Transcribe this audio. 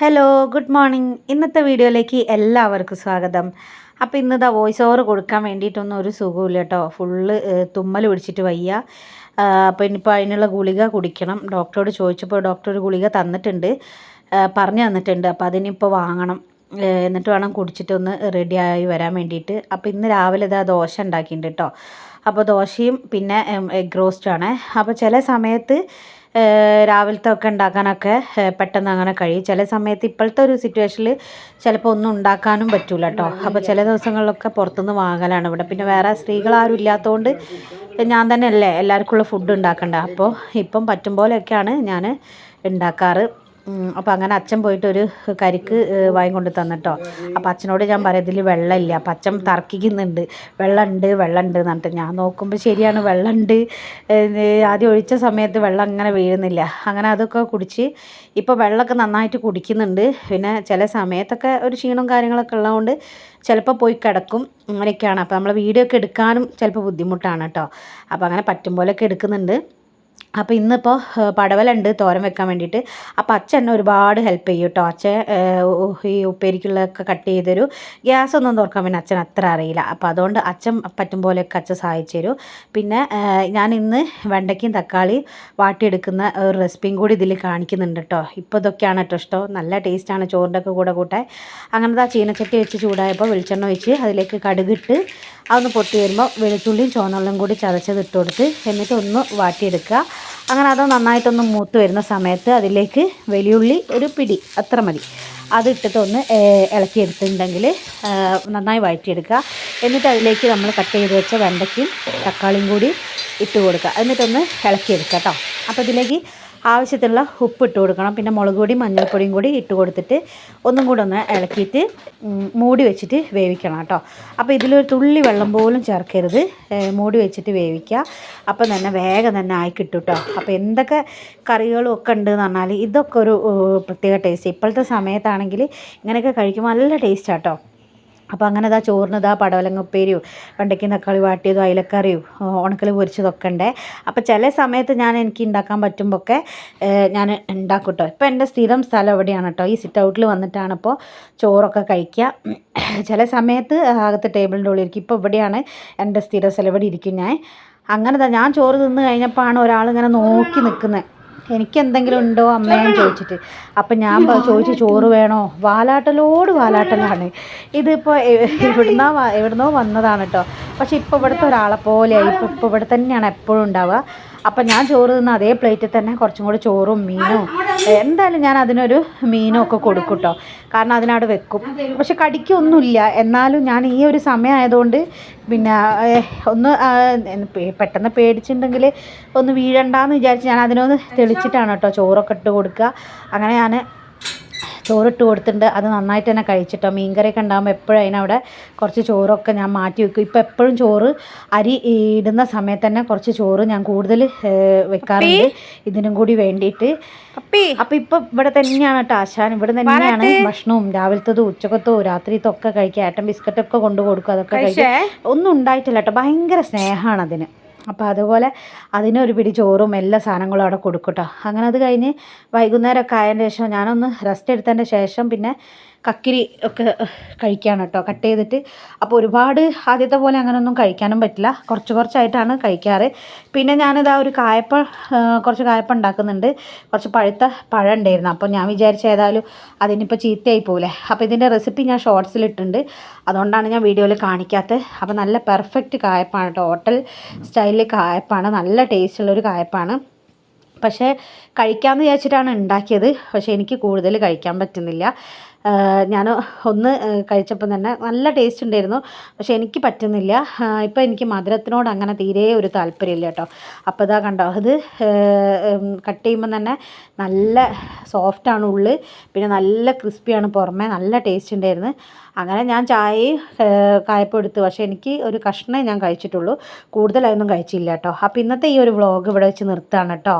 Hello good morning ഇന്നത്തെ വീഡിയോയിലേക്ക് എല്ലാവർക്കും സ്വാഗതം. അപ്പോൾ ഇന്നിതാ വോയിസ് ഓവർ കൊടുക്കാൻ വേണ്ടിയിട്ടൊന്നും ഒരു സുഖമില്ല കേട്ടോ ഫുള്ള് തുമ്മൽ പിടിച്ചിട്ട് വയ്യ. അപ്പോൾ ഇനിയിപ്പോൾ അതിനുള്ള ഗുളിക കുടിക്കണം. ഡോക്ടറോട് ചോദിച്ചപ്പോൾ ഡോക്ടർ ഒരു ഗുളിക തന്നിട്ടുണ്ട്. പറഞ്ഞു തന്നിട്ടുണ്ട്. അപ്പോൾ അതിനിപ്പോൾ വാങ്ങണം. എന്നിട്ട് വേണം കുടിച്ചിട്ടൊന്ന് റെഡിയായി വരാൻ വേണ്ടിയിട്ട്. അപ്പോൾ ഇന്ന് രാവിലെ ഇതാ ദോശ ഉണ്ടാക്കിയിട്ടുണ്ട് കേട്ടോ അപ്പോൾ ദോശയും പിന്നെ എഗ് റോസ്റ്റുമാണ് അപ്പോൾ ചില സമയത്ത് രാവിലത്തെ ഒക്കെ ഉണ്ടാക്കാനൊക്കെ പെട്ടെന്ന് അങ്ങനെ കഴിയും. ചില സമയത്ത് ഇപ്പോഴത്തെ ഒരു സിറ്റുവേഷനിൽ ചിലപ്പോൾ ഒന്നും ഉണ്ടാക്കാനും പറ്റൂല കേട്ടോ അപ്പോൾ ചില ദിവസങ്ങളിലൊക്കെ പുറത്തുനിന്ന് വാങ്ങലാണ് ഇവിടെ. പിന്നെ വേറെ സ്ത്രീകൾ ആരും ഇല്ലാത്തതുകൊണ്ട് ഞാൻ തന്നെ അല്ലേ എല്ലാവർക്കുള്ള ഫുഡ് ഉണ്ടാക്കണ്ട. അപ്പോൾ ഇപ്പം പറ്റും പോലെയൊക്കെയാണ് ഞാൻ ഉണ്ടാക്കാറ്. അപ്പോൾ അങ്ങനെ അച്ഛൻ പോയിട്ട് ഒരു കരിക്ക് വാങ്ങി കൊണ്ട് തന്നിട്ടോ അപ്പോൾ അച്ഛനോട് ഞാൻ പറയാം ഇതിൽ വെള്ളമില്ല. അപ്പം അച്ഛൻ തർക്കിക്കുന്നുണ്ട്. വെള്ളമുണ്ട് വെള്ളമുണ്ട് എന്നിട്ട് ഞാൻ നോക്കുമ്പോൾ ശരിയാണ് വെള്ളമുണ്ട് ആദ്യം ഒഴിച്ച സമയത്ത് വെള്ളം അങ്ങനെ വീഴുന്നില്ല. അങ്ങനെ അതൊക്കെ കുടിച്ച് ഇപ്പോൾ വെള്ളമൊക്കെ നന്നായിട്ട് കുടിക്കുന്നുണ്ട്. പിന്നെ ചില സമയത്തൊക്കെ ഒരു ക്ഷീണവും കാര്യങ്ങളൊക്കെ ഉള്ളതുകൊണ്ട് ചിലപ്പോൾ പോയി കിടക്കും. അങ്ങനെയൊക്കെയാണ്. അപ്പോൾ നമ്മൾ വീഡിയോ ഒക്കെ എടുക്കാനും ചിലപ്പോൾ ബുദ്ധിമുട്ടാണ് കേട്ടോ അപ്പോൾ അങ്ങനെ പറ്റും പോലെയൊക്കെ എടുക്കുന്നുണ്ട്. അപ്പോൾ ഇന്നിപ്പോൾ പടവലുണ്ട് തോരൻ വെക്കാൻ വേണ്ടിയിട്ട്. അപ്പോൾ അച്ഛൻ എന്നെ ഒരുപാട് ഹെൽപ്പ് ചെയ്യും കേട്ടോ. അച്ഛൻ ഈ ഉപ്പേരിക്കുള്ളതൊക്കെ കട്ട് ചെയ്തൊരു ഗ്യാസ് ഒന്നും തുറക്കാൻ പിന്നെ അച്ഛൻ അത്ര അറിയില്ല. അപ്പോൾ അതുകൊണ്ട് അച്ഛൻ പറ്റും പോലെയൊക്കെ അച്ഛൻ സഹായിച്ചു തരും. പിന്നെ ഞാൻ ഇന്ന് വെണ്ടയ്ക്കും തക്കാളി വാട്ടിയെടുക്കുന്ന ഒരു റെസിപ്പിയും കൂടി ഇതിൽ കാണിക്കുന്നുണ്ട് കേട്ടോ. ഇപ്പോൾ ഇതൊക്കെയാണ് കേട്ടോ ഇഷ്ടം. നല്ല ടേസ്റ്റാണ് ചോറിന്റെ ഒക്കെ കൂടെ കൂട്ടാൻ. അങ്ങനത്തെ ആ ചീനച്ചട്ടി വെച്ച് ചൂടായപ്പോൾ വെളിച്ചെണ്ണ ഒഴിച്ച് അതിലേക്ക് കടുകിട്ട് അതൊന്ന് പൊട്ടി വരുമ്പോൾ വെളുത്തുള്ളിയും ചുവന്നുള്ളിയും കൂടി ചതച്ചത് ഇട്ട് കൊടുത്ത് എന്നിട്ട് ഒന്ന് വാട്ടിയെടുക്കുക. അങ്ങനെ അത് നന്നായിട്ടൊന്ന് മൂത്ത് വരുന്ന സമയത്ത് അതിലേക്ക് വലിയുള്ളി ഒരു പിടി അത്ര മതി. അത് ഇട്ടിട്ട് ഒന്ന് ഇളക്കിയെടുത്തിട്ടുണ്ടെങ്കിൽ നന്നായി വഴറ്റിയെടുക്കുക. എന്നിട്ട് അതിലേക്ക് നമ്മൾ കട്ട് ചെയ്ത് വെച്ച വെണ്ടയ്ക്കും തക്കാളിയും കൂടി ഇട്ട് കൊടുക്കുക. എന്നിട്ടൊന്ന് ഇളക്കിയെടുക്കുക കേട്ടോ. അപ്പോൾ ഇതിലേക്ക് ആവശ്യത്തിനുള്ള ഉപ്പ് ഇട്ട് കൊടുക്കണം. പിന്നെ മുളക് പൊടിയും മഞ്ഞൾപ്പൊടിയും കൂടി ഇട്ട് കൊടുത്തിട്ട് ഒന്നും കൂടെ ഒന്ന് ഇളക്കിയിട്ട് മൂടി വെച്ചിട്ട് വേവിക്കണം കേട്ടോ. അപ്പോൾ ഇതിലൊരു തുള്ളി വെള്ളം പോലും ചേർക്കരുത്. മൂടി വെച്ചിട്ട് വേവിക്കുക. അപ്പം തന്നെ വേഗം തന്നെ ആയി കിട്ടും. കേട്ടോ അപ്പോൾ എന്തൊക്കെ കറികളും ഒക്കെ ഉണ്ട് എന്ന് പറഞ്ഞാൽ ഇതൊക്കെ ഒരു പ്രത്യേക ടേസ്റ്റ് ഇപ്പോഴത്തെ സമയത്താണെങ്കിൽ ഇങ്ങനെയൊക്കെ കഴിക്കുമ്പോൾ നല്ല ടേസ്റ്റാണ് കേട്ടോ. അപ്പോൾ അങ്ങനെ ഇതാ ചോറിന് ഇതാ പടവലങ്ങ ഉപ്പേരിയോ വെണ്ടയ്ക്കും തക്കാളി വാട്ടിയതോ അയിലക്കറിയോ ഉണക്കൽ പൊരിച്ചതൊക്കെ ഉണ്ട്. അപ്പോൾ ചില സമയത്ത് ഞാൻ എനിക്ക് ഉണ്ടാക്കാൻ പറ്റുമ്പോൾ ഒക്കെ ഞാൻ ഉണ്ടാക്കും കേട്ടോ ഇപ്പോൾ എന്റെ സ്ഥിരം സ്ഥലം എവിടെയാണ് കേട്ടോ ഈ സിറ്റ് ഔട്ടിൽ വന്നിട്ടാണ് ഇപ്പോൾ ചോറൊക്കെ കഴിക്കുക ചില സമയത്ത് അകത്ത് ടേബിളിന്റെ ഉള്ളിൽ ഇരിക്കും. ഇപ്പോൾ ഇവിടെയാണ് എന്റെ സ്ഥിര സ്ഥലം. ഇവിടെ ഇരിക്കും ഞാൻ. അങ്ങനെ ഞാൻ ചോറ് തിന്ന് കഴിഞ്ഞപ്പോഴാണ് ഒരാളിങ്ങനെ നോക്കി നിൽക്കുന്നത് എനിക്ക് എന്തെങ്കിലും ഉണ്ടോ അമ്മയെന്ന് ചോദിച്ചിട്ട്. അപ്പം ഞാൻ ചോദിച്ചു ചോറ് വേണോ? വാലാട്ടലോട് വാലാട്ടലാണ്. ഇതിപ്പോൾ എവിടുന്ന എവിടുന്നോ വന്നതാണ് കേട്ടോ പക്ഷെ ഇപ്പോൾ ഇവിടുത്തെ ഒരാളെ പോലെയായി. ഇപ്പോൾ ഇപ്പോൾ ഇവിടെ തന്നെയാണ് എപ്പോഴും ഉണ്ടാവുക. അപ്പം ഞാൻ ചോറ് തിന്ന അതേ പ്ലേറ്റിൽ തന്നെ കുറച്ചും കൂടി ചോറും മീനും. എന്തായാലും ഞാൻ അതിനൊരു മീനും ഒക്കെ കൊടുക്കും കേട്ടോ കാരണം അതിനവിടെ വെക്കും. പക്ഷെ കടിക്കൊന്നുമില്ല. എന്നാലും ഞാൻ ഈ ഒരു സമയമായതുകൊണ്ട് പിന്നെ ഒന്ന് പെട്ടെന്ന് പേടിച്ചിട്ടുണ്ടെങ്കിൽ ഒന്ന് വീഴണ്ടെന്ന് വിചാരിച്ച് ഞാൻ അതിനൊന്ന് തെളിച്ചിട്ടാണ് കേട്ടോ ചോറൊക്കെ ഇട്ട് കൊടുക്കുക. അങ്ങനെ ഞാൻ ചോറിട്ട് കൊടുത്തിട്ടുണ്ട്. അത് നന്നായിട്ട് തന്നെ കഴിച്ചിട്ടോ. മീൻകറിയൊക്കെ ഉണ്ടാകുമ്പോൾ എപ്പോഴും അതിനവിടെ കുറച്ച് ചോറൊക്കെ ഞാൻ മാറ്റി വെക്കും. ഇപ്പോൾ എപ്പോഴും ചോറ് അരി ഇടുന്ന സമയത്ത് തന്നെ കുറച്ച് ചോറ് ഞാൻ കൂടുതൽ വെക്കാറുണ്ട്. ഇതിനും കൂടി വേണ്ടിയിട്ട്. അപ്പം ഇപ്പം ഇവിടെ തന്നെയാണ് കേട്ടോ ആശാൻ. ഇവിടെ തന്നെയാണ് ഭക്ഷണവും രാവിലത്തതും ഉച്ചക്കത്തോ രാത്രിത്തോ ഒക്കെ കഴിക്കുക. ഏട്ടൻ ബിസ്ക്കറ്റൊക്കെ കൊണ്ടു കൊടുക്കും. അതൊക്കെ കഴിക്കുക ഒന്നും ഉണ്ടായിട്ടില്ല കേട്ടോ ഭയങ്കര സ്നേഹമാണ് അതിന്. അപ്പോൾ അതുപോലെ അതിനൊരു പിടി ചോറും എല്ലാ സാധനങ്ങളും അവിടെ കൊടുക്കും കേട്ടോ അങ്ങനെ അത് കഴിഞ്ഞ് വൈകുന്നേരമൊക്കെ ആയതിന് ശേഷം ഞാനൊന്ന് റെസ്റ്റ് എടുത്തതിന്റെ ശേഷം പിന്നെ കക്കിരി ഒക്കെ കഴിക്കുകയാണ് കേട്ടോ. കട്ട് ചെയ്തിട്ട് അപ്പോൾ ഒരുപാട് ആദ്യത്തെ പോലെ അങ്ങനെയൊന്നും കഴിക്കാനും പറ്റില്ല. കുറച്ച് കുറച്ചായിട്ടാണ് കഴിക്കാറ്. പിന്നെ ഞാനിതാ ഒരു കായപ്പ കുറച്ച് കായപ്പ ഉണ്ടാക്കുന്നുണ്ട്. കുറച്ച് പഴുത്ത പഴം ഉണ്ടായിരുന്നു. അപ്പോൾ ഞാൻ വിചാരിച്ച ഏതായാലും അതിനിപ്പോൾ ചീത്തയായി പോകില്ലേ അപ്പോൾ ഇതിന്റെ റെസിപ്പി ഞാൻ ഷോർട്സിലിട്ടുണ്ട് അതുകൊണ്ടാണ് ഞാൻ വീഡിയോയിൽ കാണിക്കാത്തത് അപ്പോൾ നല്ല പെർഫെക്റ്റ് കായപ്പാണ് കേട്ടോ. ഹോട്ടൽ സ്റ്റൈലിൽ കായപ്പാണ്. നല്ല ടേസ്റ്റുള്ളൊരു കായപ്പാണ്. പക്ഷേ കഴിക്കാമെന്ന് വിചാരിച്ചിട്ടാണ് ഉണ്ടാക്കിയത്. പക്ഷേ എനിക്ക് കൂടുതൽ കഴിക്കാൻ പറ്റുന്നില്ല. ഞാൻ ഒന്ന് കഴിച്ചപ്പം തന്നെ നല്ല ടേസ്റ്റ് ഉണ്ടായിരുന്നു. പക്ഷേ എനിക്ക് പറ്റുന്നില്ല. ഇപ്പോൾ എനിക്ക് മധുരത്തിനോട് അങ്ങനെ തീരെ ഒരു താല്പര്യമില്ല കേട്ടോ. അപ്പോൾ ഇതാ കണ്ടോ അത് കട്ട് ചെയ്യുമ്പം തന്നെ നല്ല സോഫ്റ്റാണ് ഉള്ളിൽ പിന്നെ നല്ല ക്രിസ്പിയാണ് പുറമേ നല്ല ടേസ്റ്റ് ഉണ്ടായിരുന്നു. അങ്ങനെ ഞാൻ ചായയും കായപ്പം എടുത്തു. പക്ഷേ എനിക്ക് ഒരു കഷ്ണമേ ഞാൻ കഴിച്ചിട്ടുള്ളൂ. കൂടുതലായൊന്നും കഴിച്ചില്ല കേട്ടോ. അപ്പോൾ ഇന്നത്തെ ഈ ഒരു വ്ളോഗ് ഇവിടെ വെച്ച് നിർത്താണ് കേട്ടോ.